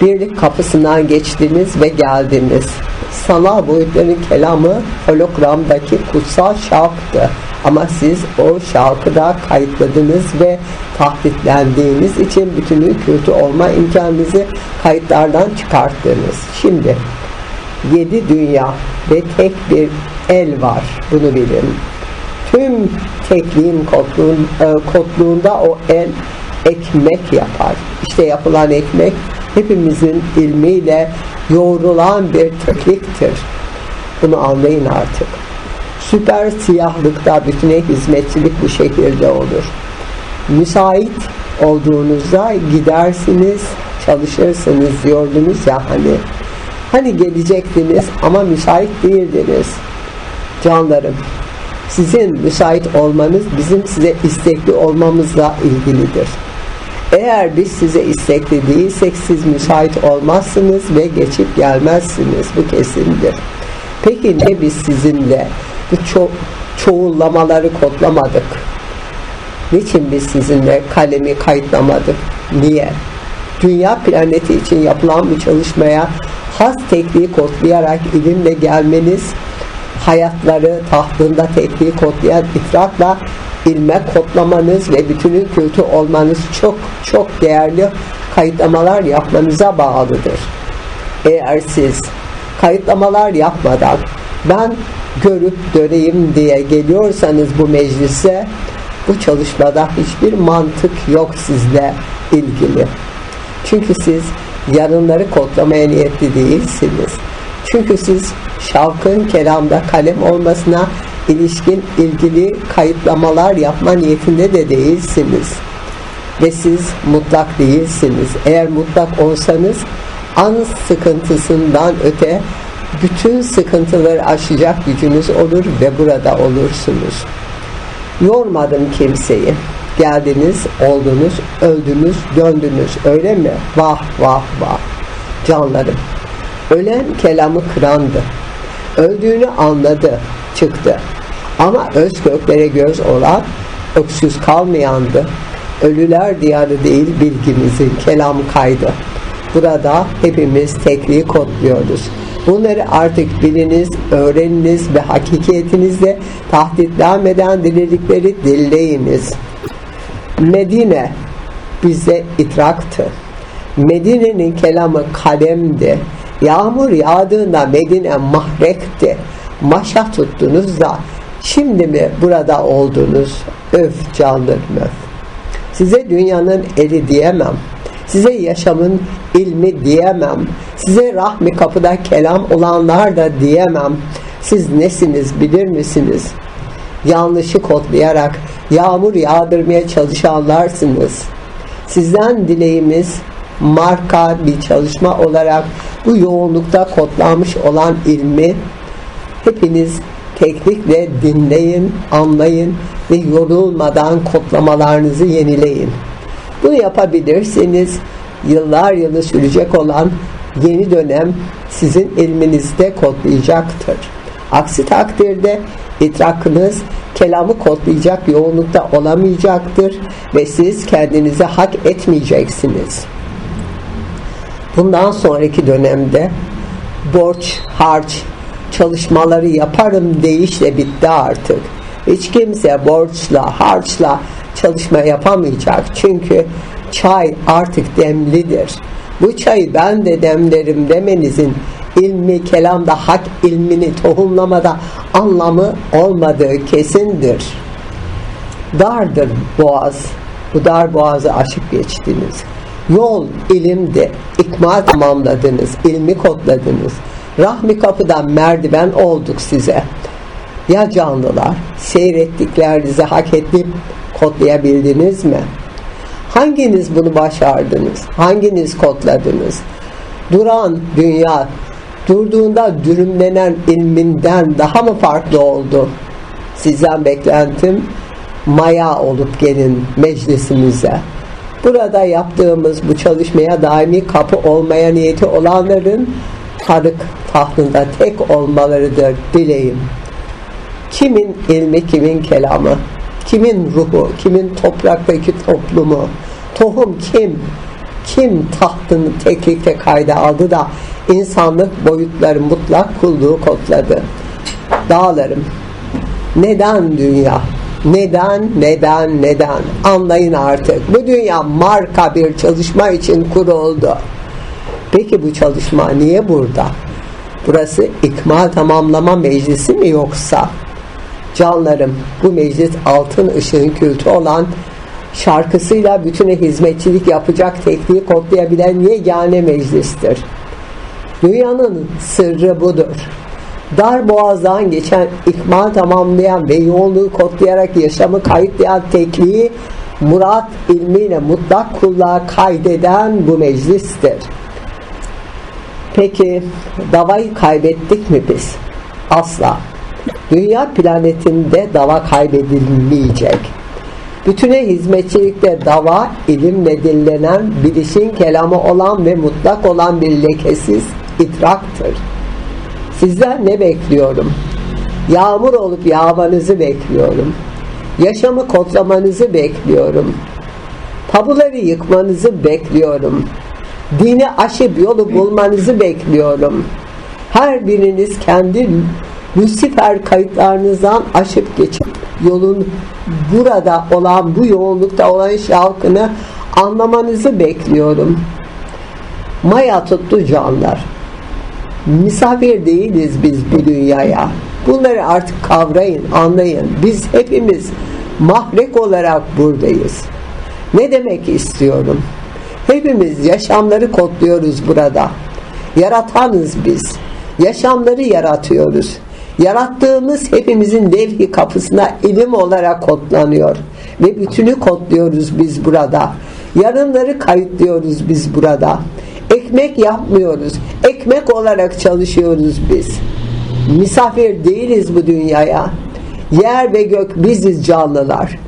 Birlik kapısından geçtiniz ve geldiniz. Sanal boyutların kelamı hologramdaki kutsal şarktı. Ama siz o şarkı da kayıtladınız ve tahditlendiğiniz için bütünün kötü olma imkanınızı kayıtlardan çıkarttınız. Şimdi yedi dünya ve tek bir el var. Bunu bilin. Tüm tekliğin kodluğun, e, kodluğunda o el ekmek yapar. İşte yapılan ekmek hepimizin ilmiyle yoğrulan bir tekliktir. Bunu anlayın artık. Süper siyahlıkta bütüne hizmetçilik bu şekilde olur. Müsait olduğunuzda gidersiniz, çalışırsınız diyordunuz ya hani. Hani gelecektiniz ama müsait değildiniz. Canlarım, sizin müsait olmanız bizim size istekli olmamızla ilgilidir. Eğer biz size istekli değilsek siz müsait olmazsınız ve geçip gelmezsiniz. Bu kesindir. Peki ne biz sizinle bu ço çoğullamaları kodlamadık? Niçin biz sizinle kalemi kayıtlamadık? Niye? Dünya planeti için yapılan bir çalışmaya has tekniği kodlayarak ilimle gelmeniz hayatları tahtında tekniği kodlayan ifratla ilme kodlamanız ve bütünün kötü olmanız çok çok değerli kayıtlamalar yapmanıza bağlıdır. Eğer siz kayıtlamalar yapmadan ben görüp döneyim diye geliyorsanız bu meclise bu çalışmada hiçbir mantık yok sizle ilgili. Çünkü siz yarınları kodlamaya niyetli değilsiniz. Çünkü siz şavkın kelamda kalem olmasına ilişkin ilgili kayıtlamalar yapma niyetinde de değilsiniz. Ve siz mutlak değilsiniz. Eğer mutlak olsanız an sıkıntısından öte bütün sıkıntıları aşacak gücünüz olur ve burada olursunuz. Yormadım kimseyi. Geldiniz, oldunuz, öldünüz, döndünüz. Öyle mi? Vah vah vah. Canlarım. Ölen kelamı kırandı. Öldüğünü anladı, çıktı. Ama öz göklere göz olan, öksüz kalmayandı. Ölüler diyarı değil bilgimizin kelam kaydı. Burada hepimiz tekliği kodluyoruz. Bunları artık biliniz, öğreniniz ve hakikiyetinizle tahditlenmeden dililikleri dilleyiniz. Medine bize itraktı. Medine'nin kelamı kalemdi. Yağmur yağdığında Medine mahrekti. Maşa tuttunuz da şimdi mi burada oldunuz? Öf canlarım öf. Size dünyanın eli diyemem. Size yaşamın ilmi diyemem. Size rahmi kapıda kelam olanlar da diyemem. Siz nesiniz bilir misiniz? Yanlışı kodlayarak yağmur yağdırmaya çalışanlarsınız. Sizden dileğimiz marka bir çalışma olarak bu yoğunlukta kodlanmış olan ilmi hepiniz teknikle dinleyin, anlayın ve yorulmadan kodlamalarınızı yenileyin. Bunu yapabilirseniz yıllar yılı sürecek olan yeni dönem sizin ilminizde kodlayacaktır. Aksi takdirde idrakınız kelamı kodlayacak yoğunlukta olamayacaktır ve siz kendinize hak etmeyeceksiniz. Bundan sonraki dönemde borç, harç, çalışmaları yaparım deyişle bitti artık. Hiç kimse borçla, harçla çalışma yapamayacak. Çünkü çay artık demlidir. Bu çayı ben de demlerim demenizin ilmi kelamda hak ilmini tohumlamada anlamı olmadığı kesindir. Dardır boğaz. Bu dar boğazı aşıp geçtiniz. Yol ilimdi. İkmal tamamladınız. ilmi kodladınız. Rahmi kapıdan merdiven olduk size. Ya canlılar seyrettiklerinizi hak edip kodlayabildiniz mi? Hanginiz bunu başardınız? Hanginiz kodladınız? Duran dünya durduğunda dürümlenen ilminden daha mı farklı oldu? Sizden beklentim maya olup gelin meclisimize. Burada yaptığımız bu çalışmaya daimi kapı olmaya niyeti olanların tarık tahtında tek olmalarıdır dileğim. Kimin ilmi, kimin kelamı, kimin ruhu, kimin topraktaki toplumu, tohum kim? Kim tahtını teklikte kayda aldı da insanlık boyutları mutlak kulluğu kodladı. Dağlarım. Neden dünya? Neden, neden, neden? Anlayın artık. Bu dünya marka bir çalışma için kuruldu. Peki bu çalışma niye burada? Burası ikmal tamamlama meclisi mi yoksa? Canlarım bu meclis altın ışığın kültü olan şarkısıyla bütüne hizmetçilik yapacak tekniği kodlayabilen yegane meclistir. Dünyanın sırrı budur. Dar boğazdan geçen ikmal tamamlayan ve yoğunluğu kodlayarak yaşamı kayıtlayan tekniği murat ilmiyle mutlak kulluğa kaydeden bu meclistir. Peki davayı kaybettik mi biz? Asla. Dünya planetinde dava kaybedilmeyecek. Bütüne hizmetçilikte dava ilimle dinlenen, bilişin kelamı olan ve mutlak olan bir lekesiz idraktır. Sizden ne bekliyorum? Yağmur olup yağmanızı bekliyorum. Yaşamı kodlamanızı bekliyorum. Tabuları yıkmanızı bekliyorum. Dini aşıp yolu bulmanızı bekliyorum. Her biriniz kendi Lucifer kayıtlarınızdan aşıp geçip yolun burada olan bu yoğunlukta olan şarkını anlamanızı bekliyorum. Maya tuttu canlar. Misafir değiliz biz bu dünyaya. Bunları artık kavrayın, anlayın. Biz hepimiz mahrek olarak buradayız. Ne demek istiyorum? Hepimiz yaşamları kodluyoruz burada. Yaratanız biz. Yaşamları yaratıyoruz. Yarattığımız hepimizin levh-i kapısına ilim olarak kodlanıyor. Ve bütünü kodluyoruz biz burada. Yarınları kayıtlıyoruz biz burada. Ekmek yapmıyoruz. Ekmek olarak çalışıyoruz biz. Misafir değiliz bu dünyaya. Yer ve gök biziz canlılar.